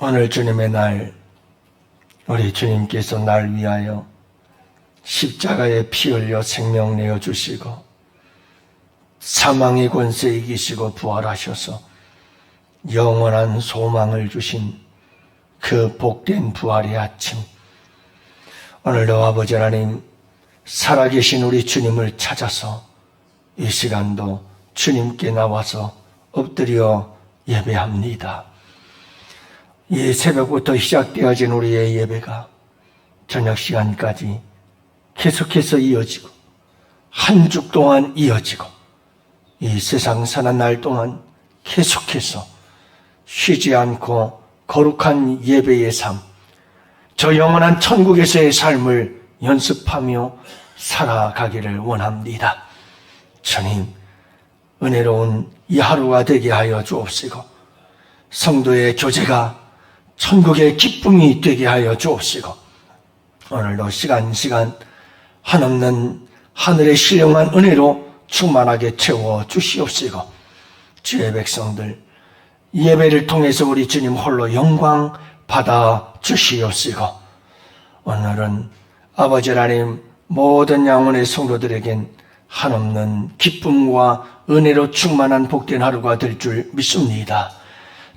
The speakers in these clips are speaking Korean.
오늘 주님의 날, 우리 주님께서 날 위하여 십자가에 피 흘려 생명 내어 주시고 사망의 권세 이기시고 부활하셔서 영원한 소망을 주신 그 복된 부활의 아침. 오늘도 아버지 하나님 살아계신 우리 주님을 찾아서 이 시간도 주님께 나와서 엎드려 예배합니다. 이 새벽부터 시작되어진 우리의 예배가 저녁 시간까지 계속해서 이어지고 한 주 동안 이어지고 이 세상 사는 날 동안 계속해서 쉬지 않고 거룩한 예배의 삶, 저 영원한 천국에서의 삶을 연습하며 살아가기를 원합니다. 주님, 은혜로운 이 하루가 되게 하여 주옵시고, 성도의 교제가 천국의 기쁨이 되게 하여 주옵시고, 오늘도 시간 시간 한없는 하늘의 신령한 은혜로 충만하게 채워 주시옵시고, 주의 백성들, 예배를 통해서 우리 주님 홀로 영광 받아 주시옵시고, 오늘은 아버지 하나님 모든 양원의 성도들에겐 한없는 기쁨과 은혜로 충만한 복된 하루가 될 줄 믿습니다.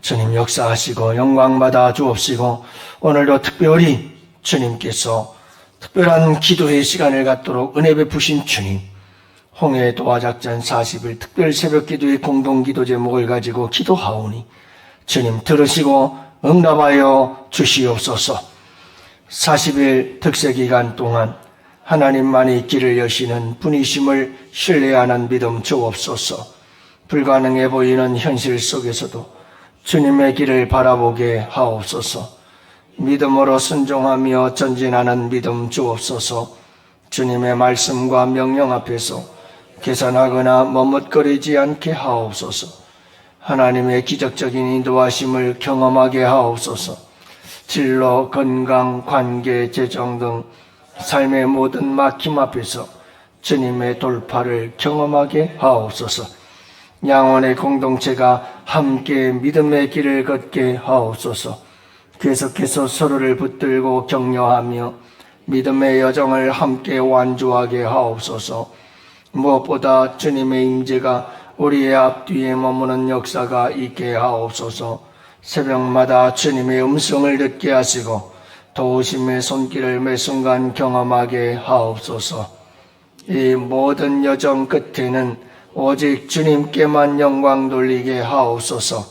주님 역사하시고 영광 받아 주옵시고 오늘도 특별히 주님께서 특별한 기도의 시간을 갖도록 은혜 베푸신 주님 홍해 도화작전 40일 특별 새벽 기도의 공동 기도 제목을 가지고 기도하오니 주님 들으시고 응답하여 주시옵소서. 40일 특세 기간 동안 하나님만이 길을 여시는 분이심을 신뢰하는 믿음 주옵소서. 불가능해 보이는 현실 속에서도 주님의 길을 바라보게 하옵소서. 믿음으로 순종하며 전진하는 믿음 주옵소서. 주님의 말씀과 명령 앞에서 계산하거나 머뭇거리지 않게 하옵소서. 하나님의 기적적인 인도하심을 경험하게 하옵소서. 진로, 건강, 관계, 재정 등 삶의 모든 막힘 앞에서 주님의 돌파를 경험하게 하옵소서 양원의 공동체가 함께 믿음의 길을 걷게 하옵소서. 계속해서 서로를 붙들고 격려하며 믿음의 여정을 함께 완주하게 하옵소서. 무엇보다 주님의 임재가 우리의 앞뒤에 머무는 역사가 있게 하옵소서. 새벽마다 주님의 음성을 듣게 하시고 도우심의 손길을 매 순간 경험하게 하옵소서. 이 모든 여정 끝에는 오직 주님께만 영광 돌리게 하옵소서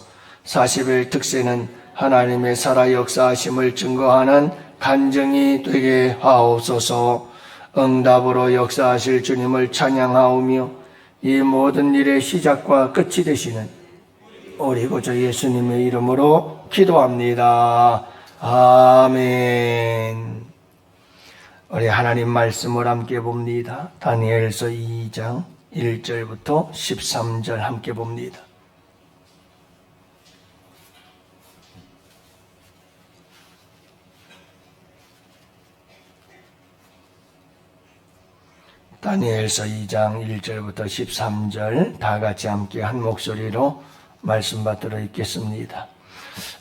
40일 특세는 하나님의 살아 역사하심을 증거하는 간증이 되게 하옵소서 응답으로 역사하실 주님을 찬양하오며 이 모든 일의 시작과 끝이 되시는 우리 구주 예수님의 이름으로 기도합니다. 아멘. 우리 하나님 말씀을 함께 봅니다. 다니엘서 2장 1절부터 13절 함께 봅니다. 다니엘서 2장 1절부터 13절 다 같이 함께 한 목소리로 말씀 받들어 읽겠습니다.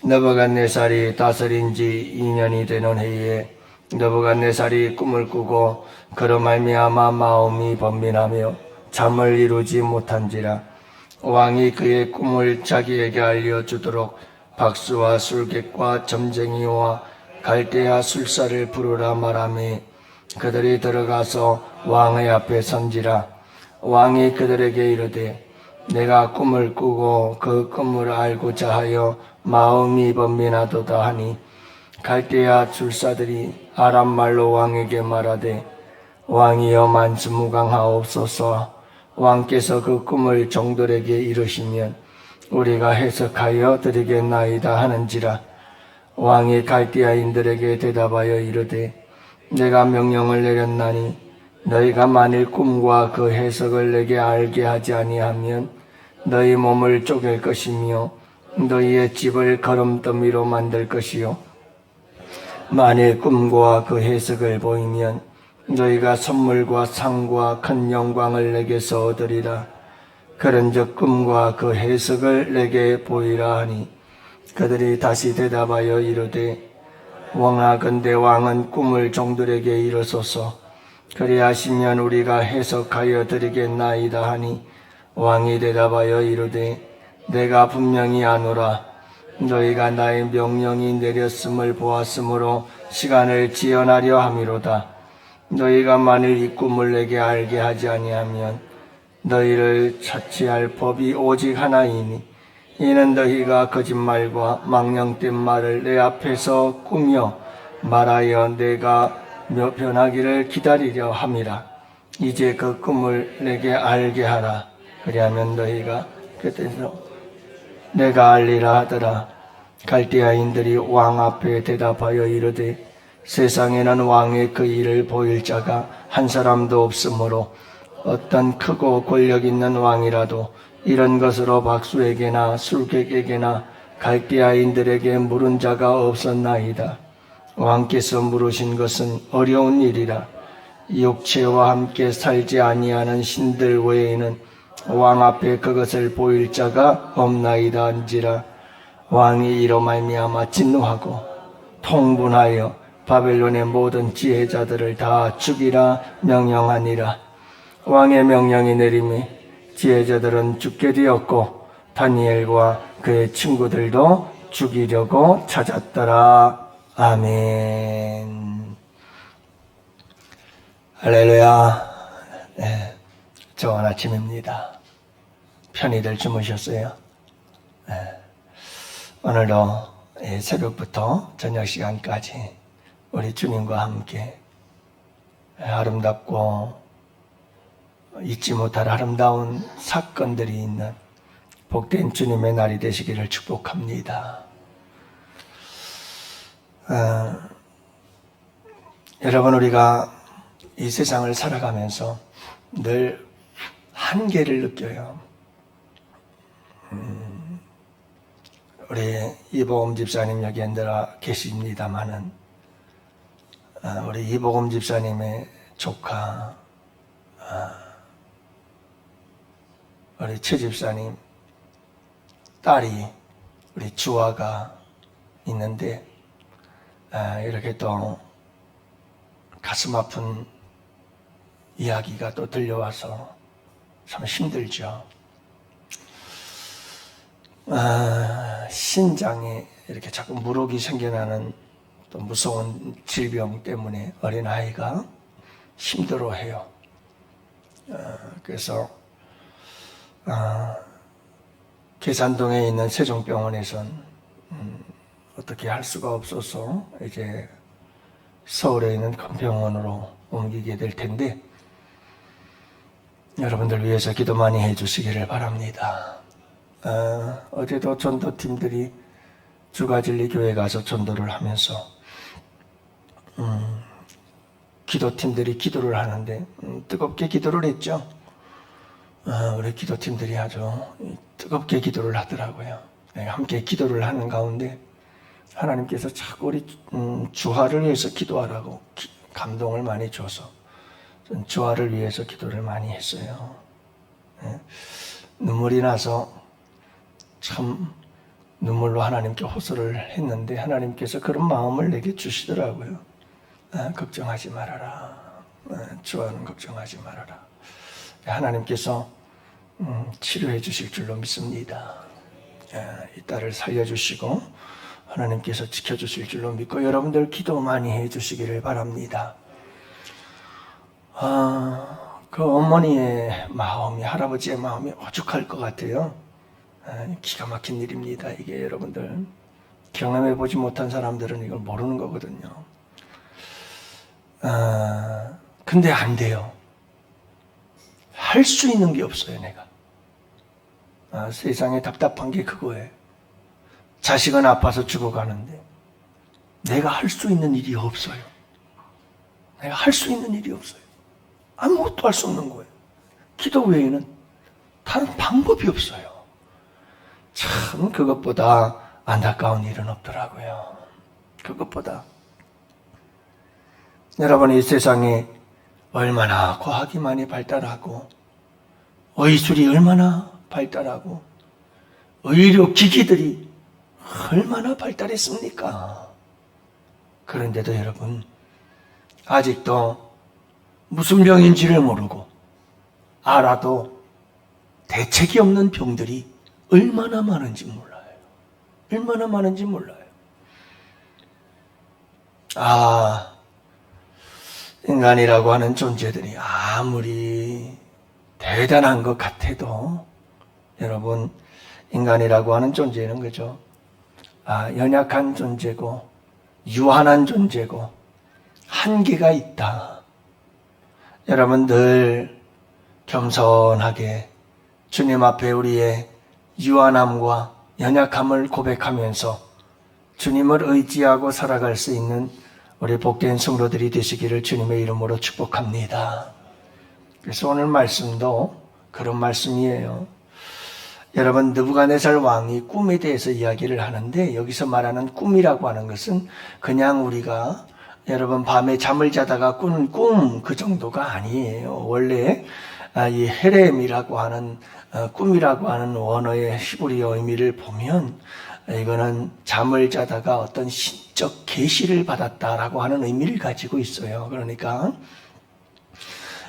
너버갓네살이 다스린 지 2년이 되는 해에 너버갓네살이 꿈을 꾸고 그로 말미암아 마음이 번민하며 잠을 이루지 못한지라 왕이 그의 꿈을 자기에게 알려주도록 박수와 술객과 점쟁이와 갈대아 술사를 부르라 말하며 그들이 들어가서 왕의 앞에 선지라. 왕이 그들에게 이르되 내가 꿈을 꾸고 그 꿈을 알고자 하여 마음이 번민하도다 하니 갈대아 줄사들이 아람 말로 왕에게 말하되 왕이여 만수무강하옵소서 왕께서 그 꿈을 종들에게 이르시면 우리가 해석하여 드리겠나이다 하는지라 왕이 갈대아인들에게 대답하여 이르되 내가 명령을 내렸나니 너희가 만일 꿈과 그 해석을 내게 알게 하지 아니하면 너희 몸을 쪼갤 것이며 너희의 집을 걸음더미로 만들 것이요. 만일 꿈과 그 해석을 보이면 너희가 선물과 상과 큰 영광을 내게서 얻으리라. 그런즉 꿈과 그 해석을 내게 보이라 하니 그들이 다시 대답하여 이르되 왕하건대 왕은 꿈을 종들에게 이르소서. 그리하시면 우리가 해석하여 드리겠나이다 하니 왕이 대답하여 이르되 내가 분명히 아노라. 너희가 나의 명령이 내렸음을 보았으므로 시간을 지연하려 함이로다 너희가 만일 이 꿈을 내게 알게 하지 아니하면 너희를 차치할 법이 오직 하나이니 이는 너희가 거짓말과 망령된 말을 내 앞에서 꾸며 말하여 내가 며 변하기를 기다리려 함이라. 이제 그 꿈을 내게 알게 하라. 그리하면 너희가 그때서 내가 알리라 하더라. 갈대아인들이 왕 앞에 대답하여 이르되 세상에는 왕의 그 일을 보일 자가 한 사람도 없으므로 어떤 크고 권력 있는 왕이라도 이런 것으로 박수에게나 술객에게나 갈대아인들에게 물은 자가 없었나이다. 왕께서 물으신 것은 어려운 일이라 육체와 함께 살지 아니하는 신들 외에는 왕 앞에 그것을 보일 자가 없나이다 한지라 왕이 이로 말미암아 진노하고 통분하여 바벨론의 모든 지혜자들을 다 죽이라 명령하니라. 왕의 명령이 내림이 지혜자들은 죽게 되었고 다니엘과 그의 친구들도 죽이려고 찾았더라. 아멘. 할렐루야. 네, 좋은 아침입니다. 편히들 주무셨어요? 네. 오늘도 예, 새벽부터 저녁 시간까지 우리 주님과 함께 아름답고 잊지 못할 아름다운 사건들이 있는 복된 주님의 날이 되시기를 축복합니다. 어, 여러분 우리가 이 세상을 살아가면서 늘 한계를 느껴요. 음, 우리 이보금 집사님 여기 계십니다마는 어, 우리 이보금 집사님의 조카 우리 최 집사님 딸이 우리 주아가 있는데 아, 이렇게 또 가슴 아픈 이야기가 또 들려와서 참 힘들죠. 아, 신장에 이렇게 자꾸 무록이 생겨나는 또 무서운 질병 때문에 어린 아이가 힘들어해요. 아, 그래서 아, 계산동에 있는 세종병원에선 음, 어떻게 할 수가 없어서 이제 서울에 있는 큰 병원으로 옮기게 될 텐데 여러분들 위해서 기도 많이 해주시기를 바랍니다. 어, 어제도 전도팀들이 주가진리 교회 가서 전도를 하면서 음, 기도팀들이 기도를 하는데 음, 뜨겁게 기도를 했죠. 어, 우리 기도팀들이 아주 뜨겁게 기도를 하더라고요. 네, 함께 기도를 하는 가운데 하나님께서 자꾸 우리 음, 주화를 위해서 기도하라고 기, 감동을 많이 줘서 주화를 위해서 기도를 많이 했어요. 네, 눈물이 나서 참 눈물로 하나님께 호소를 했는데 하나님께서 그런 마음을 내게 주시더라고요. 아, 걱정하지 말아라. 아, 주화는 걱정하지 말아라. 하나님께서 음, 치료해 주실 줄로 믿습니다. 이 딸을 살려주시고 하나님께서 지켜주실 줄로 믿고 여러분들 기도 많이 해주시기를 바랍니다. 아, 그 어머니의 마음이 할아버지의 마음이 오죽할 것 같아요. 아, 기가 막힌 일입니다. 이게 여러분들 경험해 보지 못한 사람들은 이걸 모르는 거거든요. 아, 근데 안 돼요. 할 수 있는 게 없어요, 내가. 아, 세상에 답답한 게 그거예요. 자식은 아파서 죽어가는데 내가 할 수 있는 일이 없어요. 내가 할 수 있는 일이 없어요. 아무것도 할 수 없는 거예요. 기도 외에는 다른 방법이 없어요. 참 그것보다 안타까운 일은 없더라고요. 그것보다 여러분 이 세상에 얼마나 과학이 많이 발달하고 의술이 얼마나 발달하고 의료 기기들이 얼마나 발달했습니까? 그런데도 여러분, 아직도 무슨 병인지를 모르고 알아도 대책이 없는 병들이 얼마나 많은지 몰라요. 얼마나 많은지 몰라요. 아, 인간이라고 하는 존재들이 아무리 대단한 것 같아도 여러분, 인간이라고 하는 존재는 그죠? 아, 연약한 존재고, 유한한 존재고, 한계가 있다. 여러분 늘 겸손하게 주님 앞에 우리의 유한함과 연약함을 고백하면서 주님을 의지하고 살아갈 수 있는 우리 복된 성도들이 되시기를 주님의 이름으로 축복합니다. 그래서 오늘 말씀도 그런 말씀이에요. 여러분 느부갓네살 왕이 꿈에 대해서 이야기를 하는데 여기서 말하는 꿈이라고 하는 것은 그냥 우리가 여러분 밤에 잠을 자다가 꾸는 꿈 그 정도가 아니에요. 원래 아, 이 헤렘이라고 하는 어, 꿈이라고 하는 원어의 히브리어 의미를 보면 이거는 잠을 자다가 어떤 신적 계시를 받았다라고 하는 의미를 가지고 있어요. 그러니까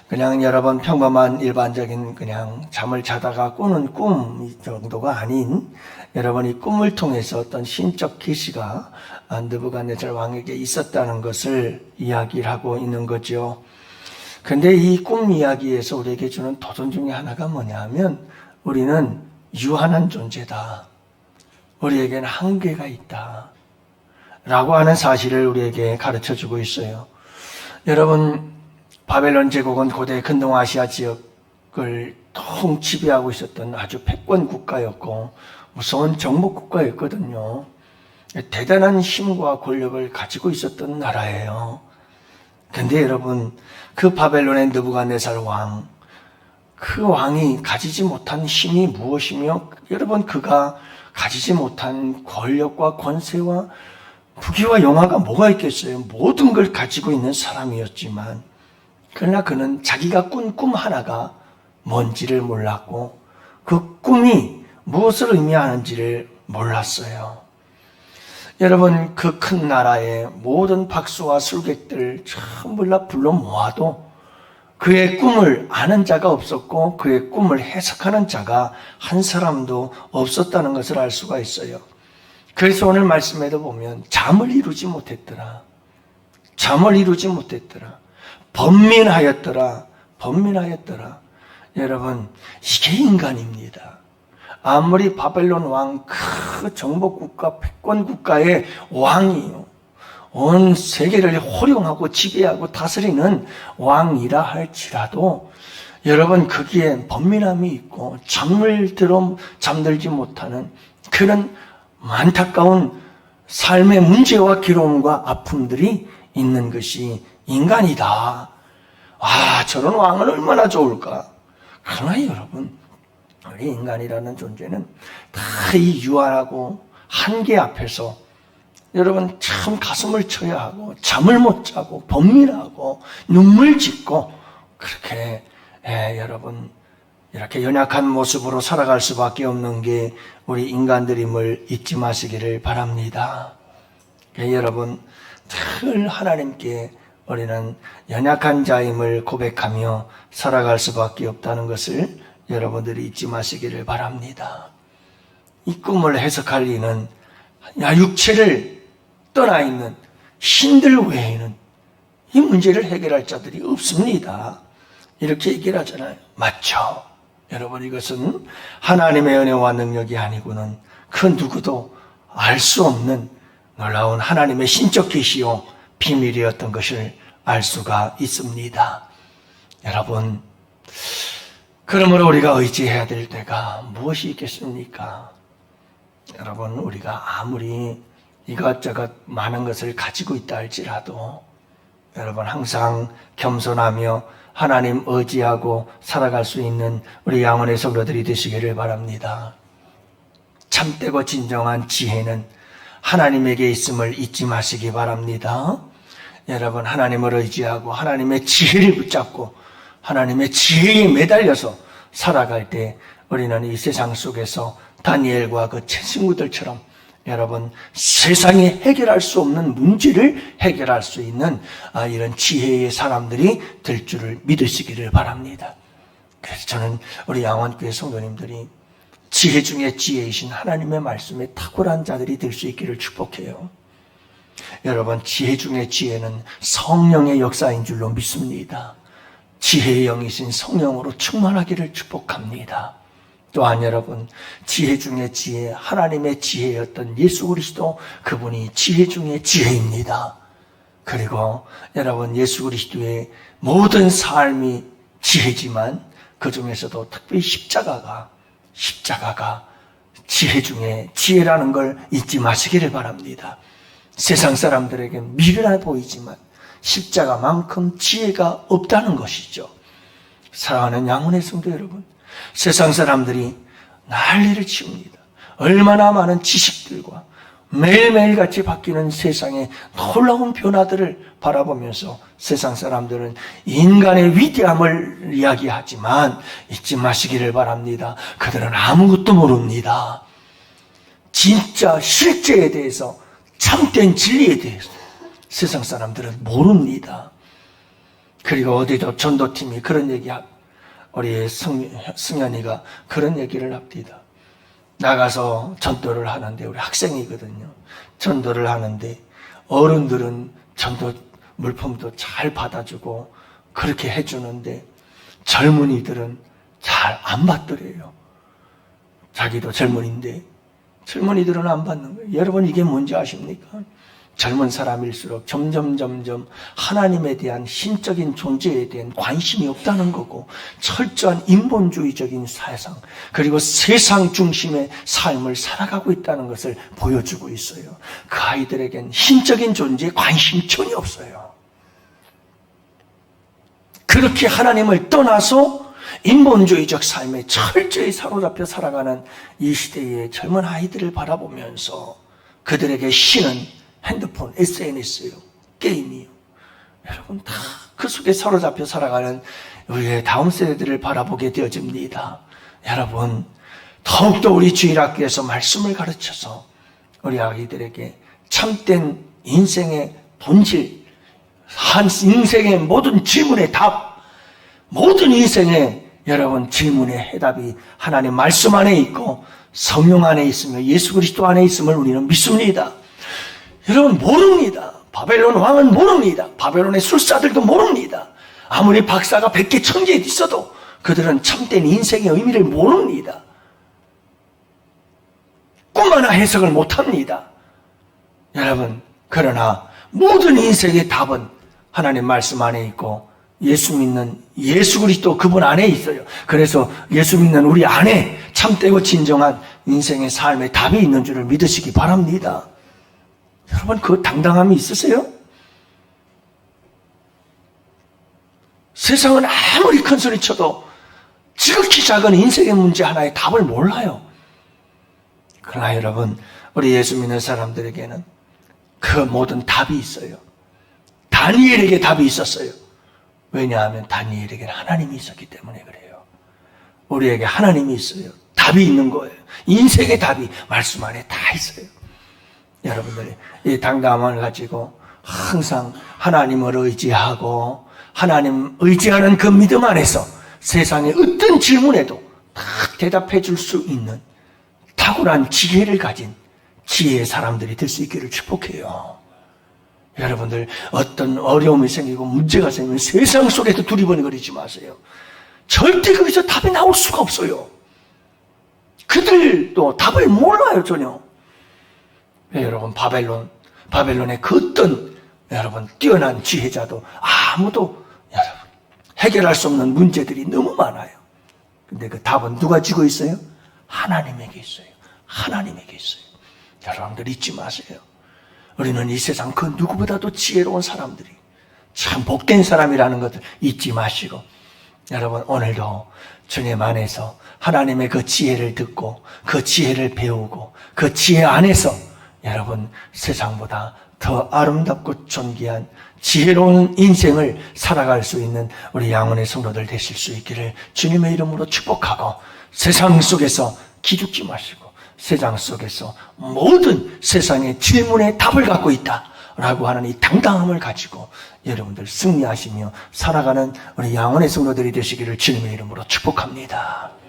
그냥 여러분 평범한 일반적인 그냥 잠을 자다가 꾸는 꿈 정도가 아닌 여러분 이 꿈을 통해서 어떤 신적 계시가 느부갓네살 왕에게 있었다는 것을 이야기를 하고 있는 거죠. 근데 이 꿈 이야기에서 우리에게 주는 도전 중에 하나가 뭐냐면 우리는 유한한 존재다. 우리에게는 한계가 있다. 라고 하는 사실을 우리에게 가르쳐 주고 있어요. 여러분, 바벨론 제국은 고대 근동아시아 지역을 통 지배하고 있었던 아주 패권 국가였고 무서운 정복 국가였거든요. 대단한 힘과 권력을 가지고 있었던 나라예요. 근데 여러분, 그 바벨론의 느부갓네살 왕, 그 왕이 가지지 못한 힘이 무엇이며 여러분 그가 가지지 못한 권력과 권세와 부귀와 영화가 뭐가 있겠어요? 모든 걸 가지고 있는 사람이었지만 그러나 그는 자기가 꾼 꿈 하나가 뭔지를 몰랐고 그 꿈이 무엇을 의미하는지를 몰랐어요. 여러분 그 큰 나라의 모든 박수와 술객들 전부 다 불러 모아도 그의 꿈을 아는 자가 없었고 그의 꿈을 해석하는 자가 한 사람도 없었다는 것을 알 수가 있어요. 그래서 오늘 말씀에도 보면 잠을 이루지 못했더라. 잠을 이루지 못했더라. 번민하였더라. 번민하였더라. 여러분, 이게 인간입니다. 아무리 바벨론 왕, 그 정복국가, 패권국가의 왕이요. 온 세계를 호령하고 지배하고 다스리는 왕이라 할지라도 여러분 거기에 번민함이 있고 잠을 들어 잠들지 못하는 그런 안타까운 삶의 문제와 괴로움과 아픔들이 있는 것이 인간이다. 아, 저런 왕은 얼마나 좋을까? 그러나 여러분, 우리 인간이라는 존재는 다 이 유한하고 한계 앞에서 여러분 참 가슴을 쳐야 하고 잠을 못 자고 번민하고 눈물 짓고 그렇게 예, 여러분 이렇게 연약한 모습으로 살아갈 수밖에 없는 게 우리 인간들임을 잊지 마시기를 바랍니다. 예, 여러분 늘 하나님께 우리는 연약한 자임을 고백하며 살아갈 수밖에 없다는 것을 여러분들이 잊지 마시기를 바랍니다. 이 꿈을 해석할 리는 야 육체를 떠나 있는 신들 외에는 이 문제를 해결할 자들이 없습니다. 이렇게 얘기를 하잖아요. 맞죠? 여러분 이것은 하나님의 은혜와 능력이 아니고는 그 누구도 알 수 없는 놀라운 하나님의 신적 계시요 비밀이었던 것을 알 수가 있습니다. 여러분 그러므로 우리가 의지해야 될 때가 무엇이 있겠습니까? 여러분 우리가 아무리 이것저것 많은 것을 가지고 있다 할지라도 여러분 항상 겸손하며 하나님 의지하고 살아갈 수 있는 우리 양원의 성도들이 되시기를 바랍니다. 참되고 진정한 지혜는 하나님에게 있음을 잊지 마시기 바랍니다. 여러분 하나님을 의지하고 하나님의 지혜를 붙잡고 하나님의 지혜에 매달려서 살아갈 때 우리는 이 세상 속에서 다니엘과 그 친구들처럼 여러분 세상에 해결할 수 없는 문제를 해결할 수 있는 아, 이런 지혜의 사람들이 될 줄을 믿으시기를 바랍니다. 그래서 저는 우리 양원교회 성도님들이 지혜 중에 지혜이신 하나님의 말씀에 탁월한 자들이 될 수 있기를 축복해요. 여러분 지혜 중에 지혜는 성령의 역사인 줄로 믿습니다. 지혜의 영이신 성령으로 충만하기를 축복합니다. 또한 여러분 지혜 중에 지혜 하나님의 지혜였던 예수 그리스도 그분이 지혜 중에 지혜입니다. 그리고 여러분 예수 그리스도의 모든 삶이 지혜지만 그 중에서도 특별히 십자가가 십자가가 지혜 중에 지혜라는 걸 잊지 마시기를 바랍니다. 세상 사람들에게 미련해 보이지만 십자가만큼 지혜가 없다는 것이죠. 사랑하는 양훈의 성도 여러분, 세상 사람들이 난리를 치웁니다. 얼마나 많은 지식들과 매일매일 같이 바뀌는 세상의 놀라운 변화들을 바라보면서 세상 사람들은 인간의 위대함을 이야기하지만 잊지 마시기를 바랍니다. 그들은 아무것도 모릅니다. 진짜 실제에 대해서 참된 진리에 대해서 세상 사람들은 모릅니다. 그리고 어디도 전도팀이 그런 얘기, 우리 승, 승현이가 그런 얘기를 합니다. 나가서 전도를 하는데 우리 학생이거든요. 전도를 하는데 어른들은 전도 물품도 잘 받아주고 그렇게 해주는데 젊은이들은 잘 안 받더래요. 자기도 젊은인데 젊은이들은 안 받는 거예요. 여러분 이게 뭔지 아십니까? 젊은 사람일수록 점점 점점 하나님에 대한 신적인 존재에 대한 관심이 없다는 거고 철저한 인본주의적인 사상 그리고 세상 중심의 삶을 살아가고 있다는 것을 보여주고 있어요. 그 아이들에겐 신적인 존재에 관심이 전혀 없어요. 그렇게 하나님을 떠나서 인본주의적 삶에 철저히 사로잡혀 살아가는 이 시대의 젊은 아이들을 바라보면서 그들에게 신은 핸드폰, SNS요, 게임이요. 여러분 다 그 속에 사로잡혀 살아가는 우리의 다음 세대들을 바라보게 되어집니다. 여러분 더욱더 우리 주일학교에서 말씀을 가르쳐서 우리 아이들에게 참된 인생의 본질, 한 인생의 모든 질문의 답, 모든 인생의 여러분 질문의 해답이 하나님 말씀 안에 있고 성령 안에 있으며 예수 그리스도 안에 있음을 우리는 믿습니다. 여러분 모릅니다. 바벨론 왕은 모릅니다. 바벨론의 술사들도 모릅니다. 아무리 박사가 100개 천재에 있어도 그들은 참된 인생의 의미를 모릅니다. 꿈 하나 해석을 못합니다. 여러분 그러나 모든 인생의 답은 하나님 말씀 안에 있고 예수 믿는 예수 그리스도 그분 안에 있어요. 그래서 예수 믿는 우리 안에 참되고 진정한 인생의 삶의 답이 있는 줄을 믿으시기 바랍니다. 여러분 그 당당함이 있으세요? 세상은 아무리 큰 소리 쳐도 지극히 작은 인생의 문제 하나의 답을 몰라요. 그러나 여러분, 우리 예수 믿는 사람들에게는 그 모든 답이 있어요. 다니엘에게 답이 있었어요. 왜냐하면 다니엘에게는 하나님이 있었기 때문에 그래요. 우리에게 하나님이 있어요. 답이 있는 거예요. 인생의 답이 말씀 안에 다 있어요. 여러분들이 이 당담함을 가지고 항상 하나님을 의지하고 하나님 의지하는 그 믿음 안에서 세상의 어떤 질문에도 다 대답해 줄 수 있는 탁월한 지혜를 가진 지혜의 사람들이 될 수 있기를 축복해요. 여러분들 어떤 어려움이 생기고 문제가 생기면 세상 속에서 두리번거리지 마세요. 절대 거기서 답이 나올 수가 없어요. 그들도 답을 몰라요 전혀. 네, 여러분 바벨론 바벨론의 그 어떤 여러분 뛰어난 지혜자도 아무도 여러분 해결할 수 없는 문제들이 너무 많아요. 근데 그 답은 누가 쥐고 있어요? 하나님에게 있어요. 하나님에게 있어요. 여러분들 잊지 마세요. 우리는 이 세상 그 누구보다도 지혜로운 사람들이 참 복된 사람이라는 것을 잊지 마시고 여러분 오늘도 주님 안에서 하나님의 그 지혜를 듣고 그 지혜를 배우고 그 지혜 안에서 여러분 세상보다 더 아름답고 존귀한 지혜로운 인생을 살아갈 수 있는 우리 양원의 성도들 되실 수 있기를 주님의 이름으로 축복하고 세상 속에서 기죽지 마시고 세상 속에서 모든 세상의 질문에 답을 갖고 있다. 라고 하는 이 당당함을 가지고 여러분들 승리하시며 살아가는 우리 양원의 성도들이 되시기를 주님의 이름으로 축복합니다.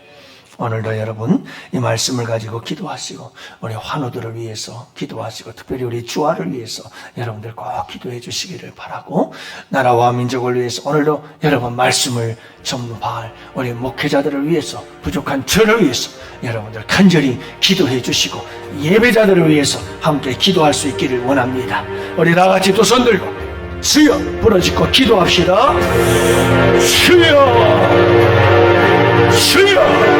오늘도 여러분 이 말씀을 가지고 기도하시고 우리 환우들을 위해서 기도하시고 특별히 우리 주화를 위해서 여러분들 꼭 기도해 주시기를 바라고 나라와 민족을 위해서 오늘도 여러분 말씀을 전파할 우리 목회자들을 위해서 부족한 저를 위해서 여러분들 간절히 기도해 주시고 예배자들을 위해서 함께 기도할 수 있기를 원합니다. 우리 다 같이 두손 들고 주여 부러지고 기도합시다. 주여 주여